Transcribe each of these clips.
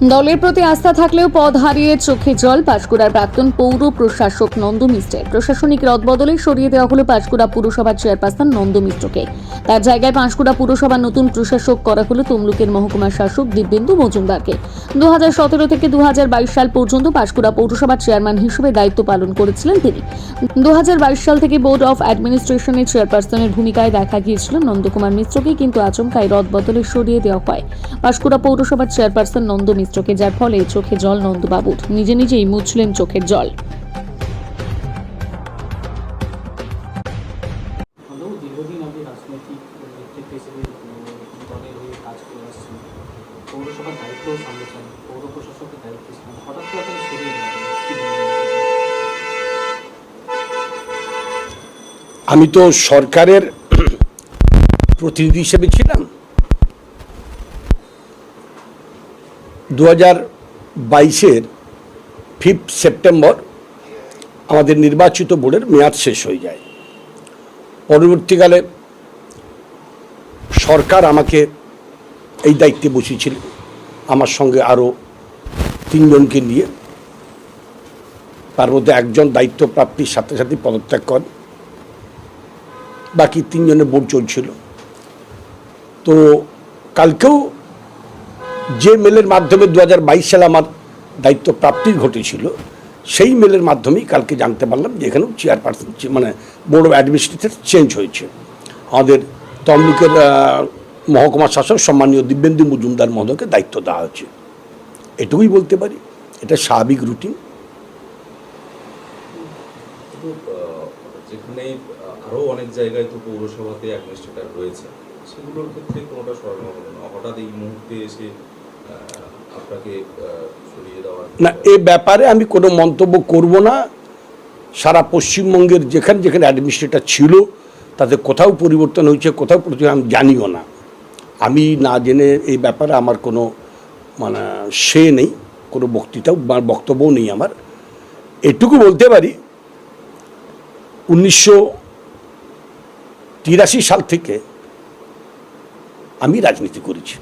দলের প্রতি আস্থা থাকলেও পদ হারিয়ে চোখে জল পাঁশকুড়ার প্রাক্তন পৌর প্রশাসক নন্দ মিশ্রের প্রশাসনিক রদবদলে সরিয়ে দেওয়া হলো পাঁশকুড়া পুরসভার চেয়ারপারসন নন্দ মিশ্রকে তার জায়গায় পাঁশকুড়া পুরসভার নতুন প্রশাসক করা হলো তমলুকের মহকুমার শাসক দিব্যেন্দু মজুমদারকে। দু থেকে দু সাল পর্যন্ত পাঁশকুড়া পৌরসভার চেয়ারম্যান হিসেবে দায়িত্ব পালন করেছিলেন তিনি। দু হাজার বাইশ সাল থেকে বোর্ড অফ অ্যাডমিনিস্ট্রেশনের চেয়ারপারসনের ভূমিকায় দেখা গিয়েছিল নন্দকুমার মিশ্রকে কিন্তু আচমকাই রদবদলে সরিয়ে দেওয়া হয়। পাঁশকুড়া পৌরসভার চেয়ারপারসন নন্দ মিশ্রকে যার ফলে চোখে জল নন্দবাবুর নিজে নিজেই মুছলেন চোখের জল। আমি তো সরকারের প্রতিনিধি হিসেবে হিসেবে উম, দলের হয়ে কাজ করে আসছেন পৌরসভার দায়িত্বও সামলেছেন পৌর প্রশাসকের দায়িত্ব ছিলেন হঠাৎ করে আপনাকে সরিয়ে দেওয়া হলো। কি বলবেন? আমি তো সরকারের প্রতিনিধি হিসেবে ছিলাম দু হাজার বাইশের ফিফথ সেপ্টেম্বর আমাদের নির্বাচিত বোর্ডের মেয়াদ শেষ হয়ে যায়। পরবর্তীকালে সরকার আমাকে এই দায়িত্বে বসিয়েছিল আমার সঙ্গে আরও তিনজনকে নিয়ে। তার মধ্যে একজন দায়িত্বপ্রাপ্তির সাথে সাথে পদত্যাগ করেন। বাকি তিনজনের বোর্ড চলছিল। তো কালকেও যে মেলের মাধ্যমে দু হাজার বাইশ সালে আমার দায়িত্ব প্রাপ্তি ঘটেছিল সেই মেলের মাধ্যমেই কালকে জানতে পারলাম যে এখানেও চেয়ারপারসন মানে বোর্ড অফ অ্যাডমিনিস্ট্রেটর চেঞ্জ হয়েছে। আমাদের তমলুকের মহকুমা শাসক সম্মানীয় দিব্যেন্দু মজুমদার মহোদয়কে দায়িত্ব দেওয়া হয়েছে। এটুকুই বলতে পারি এটা স্বাভাবিক রুটিন যেখানে আহ, আরও অনেক জায়গায় তো পৌরসভাতে রয়েছে না, এ ব্যাপারে আমি কোনো মন্তব্য করব না। সারা পশ্চিমবঙ্গের যেখানে যেখানে অ্যাডমিনিস্ট্রেটর ছিল তাদের কোথাও পরিবর্তন হয়েছে, কোথাও আমি জানিও না। আমি না জেনে এই ব্যাপারে আমার কোনো মানে সে নেই, কোনো বক্তৃতাও বা বক্তব্যও নেই আমার। এটুকু বলতে পারি, উনিশশো তিরাশি সাল থেকে আমি রাজনীতি করেছি।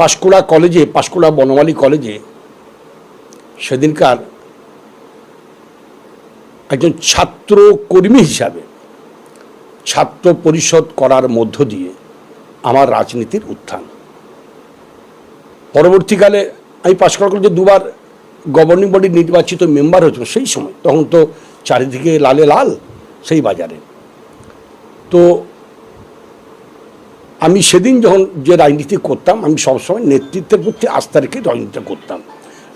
পাঁশকুড়া কলেজে, পাঁশকুড়া বনমালী কলেজে সেদিনকার একজন ছাত্র কর্মী হিসাবে ছাত্র পরিষদ করার মধ্য দিয়ে আমার রাজনীতির উত্থান। পরবর্তীকালে আমি পাঁশকুড়া কলেজে দুবার গভর্নিং বডির নির্বাচিত মেম্বার হয়েছিল সেই সময়। তখন তো চারিদিকে লালে লাল সেই বাজারে। তো আমি সেদিন যখন যে রাজনীতি করতাম, আমি সবসময় নেতৃত্বের প্রতি আস্থা রেখে রাজনীতি করতাম।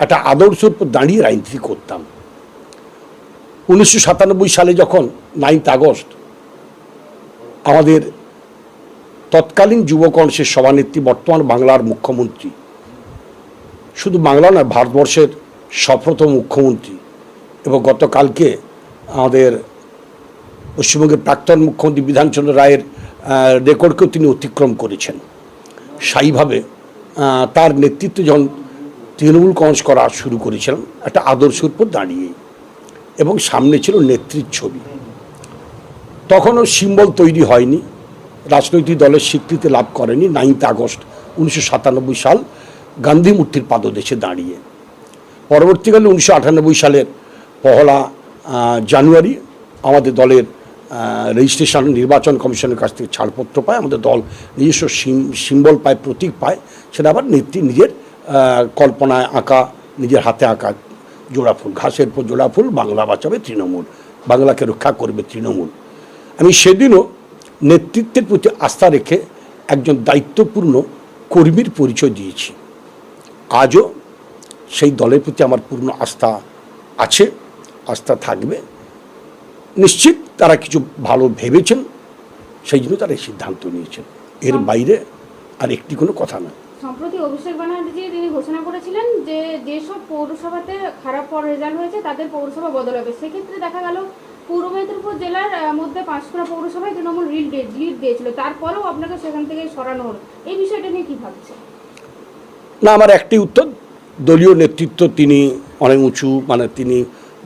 একটা আদর্শের উপর দাঁড়িয়ে রাজনীতি করতাম। উনিশশো সাতানব্বই সালে যখন নাইন্থ আগস্ট, আমাদের তৎকালীন যুব কংগ্রেসের সভানেত্রী, বর্তমান বাংলার মুখ্যমন্ত্রী, শুধু বাংলা নয়, ভারতবর্ষের সফলতম মুখ্যমন্ত্রী এবং গতকালকে আমাদের পশ্চিমবঙ্গের প্রাক্তন মুখ্যমন্ত্রী বিধানচন্দ্র রায়ের রেকর্ডকেও তিনি অতিক্রম করেছেন। আহ, তার নেতৃত্বে যখন তৃণমূল কংগ্রেস করা শুরু করেছিলাম একটা আদর্শের উপর দাঁড়িয়ে এবং সামনে ছিল নেত্রীর ছবি। তখনও সিম্বল তৈরি হয়নি রাজনৈতিক দলের স্বীকৃতি লাভ করেনি নাইন্থ আগস্ট উনিশশো সাতানব্বই সাল গান্ধী মূর্তির পাদদেশে দাঁড়িয়ে। পরবর্তীকালে উনিশশো আটানব্বই সালের পহলা জানুয়ারি আমাদের দলের রেজিস্ট্রেশন, নির্বাচন কমিশনের কাছ থেকে ছাড়পত্র পায়, আমাদের দল নিজস্ব সিম্বল পায়, প্রতীক পায়, সেটা আবার নেত্রী নিজের কল্পনায় আঁকা, নিজের হাতে আঁকা জোড়া ফুল, ঘাসের পর জোড়া ফুল, বাংলা বাঁচাবে তৃণমূল, বাংলাকে রক্ষা করবে তৃণমূল। আমি সেদিনও নেতৃত্বের প্রতি আস্থা রেখে একজন দায়িত্বপূর্ণ কর্মীর পরিচয় দিয়েছি। আজও সেই দলের প্রতি আমার পূর্ণ আস্থা আছে, আস্থা থাকবে। নিশ্চিত তারা কিছু ভালো ভেবেছেন সেই জন্য তারা এই সিদ্ধান্ত নিয়েছেন। এর বাইরে আর একটি কোনো কথা না। সম্প্রতি অভিষেক ব্যানার্জি তিনি ঘোষণা করেছিলেন যে যেসব পৌরসভাতে খারাপ রেজাল্ট হয়েছে তাদের পৌরসভা বদল হবে। সেক্ষেত্রে দেখা গেল পূর্ব মেদিনীপুর জেলার মধ্যে পাঁশকুড়া পৌরসভায় তৃণমূল লিড লিড দিয়েছিল। তারপরেও আপনাকে সেখান থেকে সরানো হলো। এই বিষয়টা নিয়ে কি ভাবছেন? না আমার একটি উত্তর। দলীয় নেতৃত্ব তিনি অনেক উঁচু মানে তিনি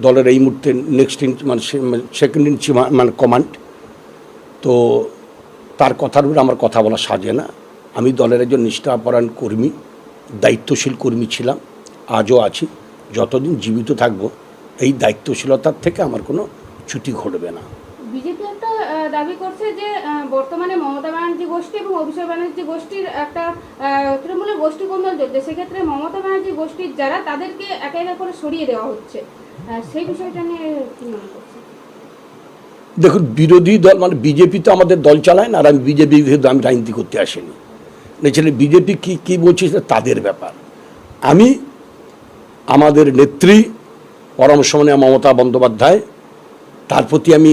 দলের এই মুহূর্তে নেক্সট ইন মানে সেকেন্ড ইন মানে কমান্ড তো তার কথার উপরে আমার কথা বলা সাজে না। আমি দলের একজন নিষ্ঠাপরায়ণ কর্মী, দায়িত্বশীল কর্মী ছিলাম, আজও আছি, যতদিন জীবিত থাকব, এই দায়িত্বশীলতার থেকে আমার কোনো চ্যুতি ঘটবে না। বিজেপি একটা দাবি করছে যে বর্তমানে মমতা ব্যানার্জি গোষ্ঠী এবং অভিষেক ব্যানার্জি গোষ্ঠীর একটা তৃণমূলের গোষ্ঠী কোন্দল চলছে। সেক্ষেত্রে মমতা ব্যানার্জি গোষ্ঠীর যারা, তাদেরকে একে একে করে সরিয়ে দেওয়া হচ্ছে। সেই বিষয়টা নিয়ে কি মনে দেখুন, বিরোধী দল মানে বিজেপি তো আমাদের দল চালায় না, আর আমি বিজেপি আমি রাজনীতি করতে আসিনি। নিয়েছিলেন বিজেপি কি কি বলছে তাদের ব্যাপার। আমি, আমাদের নেত্রী পরমসমনে মমতা বন্দ্যোপাধ্যায়, তার প্রতি আমি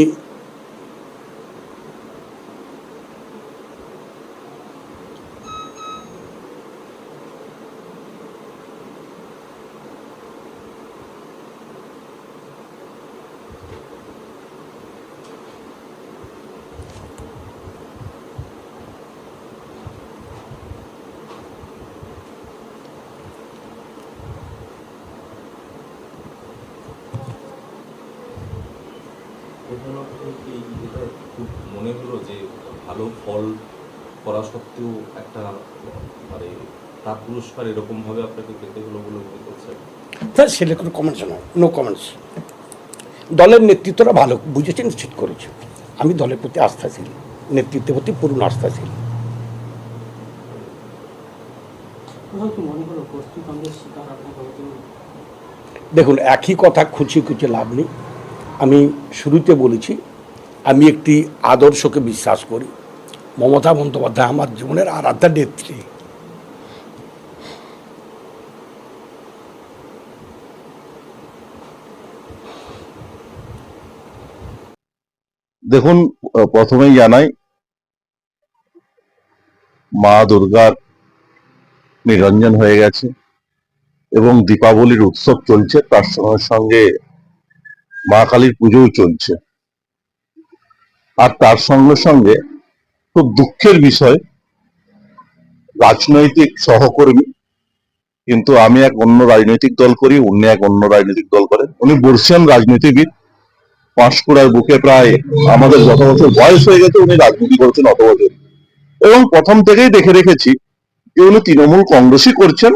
প্রধানত কি এটা খুব মনে হলো যে ভালো ফল করা সত্ত্বেও একটা মানে তার পুরস্কার এরকমভাবে আপনাকে পেতে হলো বলে মনে করছেন? তার সেটা কোনো কমেন্টস নয় নো কমেন্টস দলের নেতৃত্বরা ভালো বুঝেছে নিশ্চিত করেছে। আমি দলের প্রতি আস্থাশীল নেতৃত্বের প্রতি পূর্ণ আস্থাশীল হলো? দেখুন একই কথা খুঁচিয়ে খুঁচিয়ে লাভ নেই। আমি শুরুতে বলেছি আমি একটি আদর্শকে বিশ্বাস করি। মমতা বন্দ্যোপাধ্যায় আমার জীবনের আরাধ্যা নেত্রী। দেখুন, প্রথমেই জানাই, মা দুর্গার নিরঞ্জন হয়ে গেছে এবং দীপাবলির উৎসব চলছে, তার সঙ্গে সঙ্গে মা কালীর পুজোও চলছে। আর তার সঙ্গে সঙ্গে খুব দুঃখের বিষয়, রাজনৈতিক সহকর্মী, কিন্তু আমি এক অন্য রাজনৈতিক দল করি, উনি এক অন্য রাজনৈতিক দল করেন। উনি বর্ষিয়ান রাজনীতিবিদ, পাঁশকুড়ার বুকে প্রায় আমাদের যত বছর বয়স হয়ে গেছে, উনি রাজনীতি করছেন অত বছর। এবং প্রথম থেকেই দেখে রেখেছি যে উনি তৃণমূল কংগ্রেসই করছেন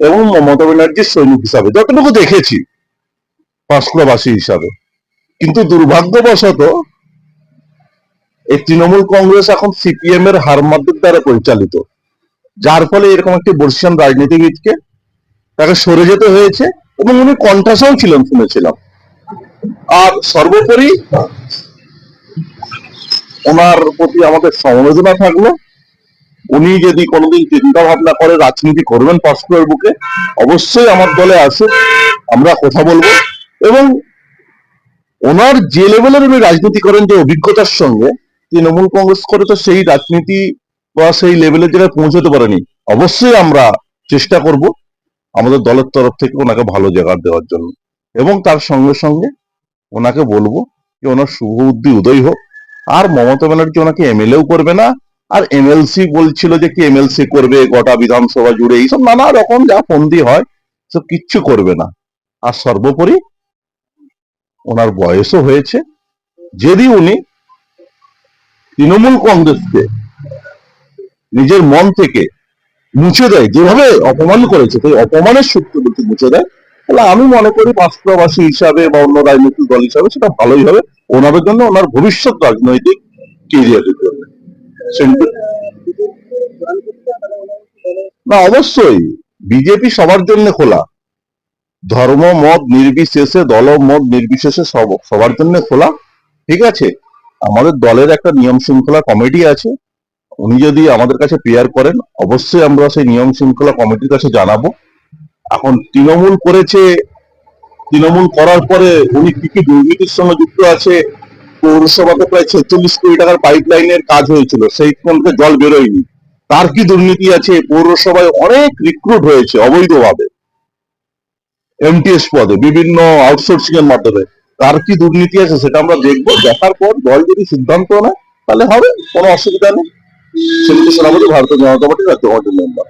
এবং মমতা ব্যানার্জির সৈনিক হিসাবে। যতটুকু দেখেছি, পাঁশকুড়াবাসী হিসাবে। কিন্তু দুর্ভাগ্যবশত এই তৃণমূল কংগ্রেস এখন সিপিএম এর হারমাদের দ্বারা পরিচালিত। যার ফলে এরকম একটি বর্ষিয়ান রাজনীতিবিদকে তাকে সরে যেতে হয়েছে এবং উনি কণ্ঠাসও ছিলেন, শুনেছিলাম। আর সর্বোপরি ওনার প্রতি আমাদের সমবেদনা থাকল। উনি যদি কোনোদিন চিন্তা ভাবনা করে রাজনীতি করবেন পাঁশকুড়ার বুকে, অবশ্যই আমার দলে আসুক, আমরা কথা বলব। এবং ওনার যে লেভেলের উনি রাজনীতি করেন যে অভিজ্ঞতার সঙ্গে তৃণমূল কংগ্রেস করে তো সেই রাজনীতি বা সেই লেভেলের জায়গায় পৌঁছতে পারেনি। অবশ্যই আমরা চেষ্টা করব আমাদের দলের তরফ থেকে ওনাকে ভালো জায়গা দেওয়ার জন্য। এবং তার সঙ্গে সঙ্গে ওনাকে বলব যে ওনার শুভ বুদ্ধি উদয় হোক। আর মমতা ব্যানার্জি ওনাকে এমএলএও করবে না। আর এমএলসি বলছিল যে কি এমএলসি করবে, গোটা বিধানসভা জুড়ে এইসব নানা রকম যা ফন্দি হয়, সব কিচ্ছু করবে না। আর সর্বোপরি ওনার বয়সও হয়েছে। যদি উনি তৃণমূল কংগ্রেসকে নিজের মন থেকে মুছে দেয়, যেভাবে অপমান করেছে, সেই অপমানের সূত্র যদি মুছে দেয়। তাহলে আমি মনে করি বাস্তবাসী হিসাবে বা অন্য রাজনৈতিক দল হিসাবে সেটা ভালোই হবে। ওনার জন্য ওনার ভবিষ্যৎ রাজনৈতিক কেরিয়ারের জন্য না, অবশ্যই বিজেপি সবার জন্য খোলা। ধর্ম, মত নির্বিশেষে দল মত নির্বিশেষে সব সবার জন্য খোলা। ঠিক আছে? আমাদের দলের একটা নিয়ম শৃঙ্খলা কমিটি আছে। উনি যদি আমাদের কাছে প্রেয়ার করেন, অবশ্যই আমরা সেই নিয়ম শৃঙ্খলা কমিটির কাছে জানাব। এখন তৃণমূল করেছে, তৃণমূল করার পরে উনি কি কি দুর্নীতির সঙ্গে যুক্ত আছে, পৌরসভাতে প্রায় ছেচল্লিশ কোটি টাকার পাইপ লাইনের কাজ হয়েছিল, সেই কোনকে জল বেরোয়নি। তার কি দুর্নীতি আছে? পৌরসভায় অনেক রিক্রুট হয়েছে অবৈধভাবে। এমটিএস পদে, বিভিন্ন আউটসোর্সিং এর মাধ্যমে। তার কি দুর্নীতি আছে সেটা আমরা দেখব। দেখার পর দল যদি সিদ্ধান্ত নেয়, তাহলে হবে, কোনো অসুবিধা নেই। সেনাপতি ভারতীয় জনতা পার্টির রাজ্য কমিটির মেম্বার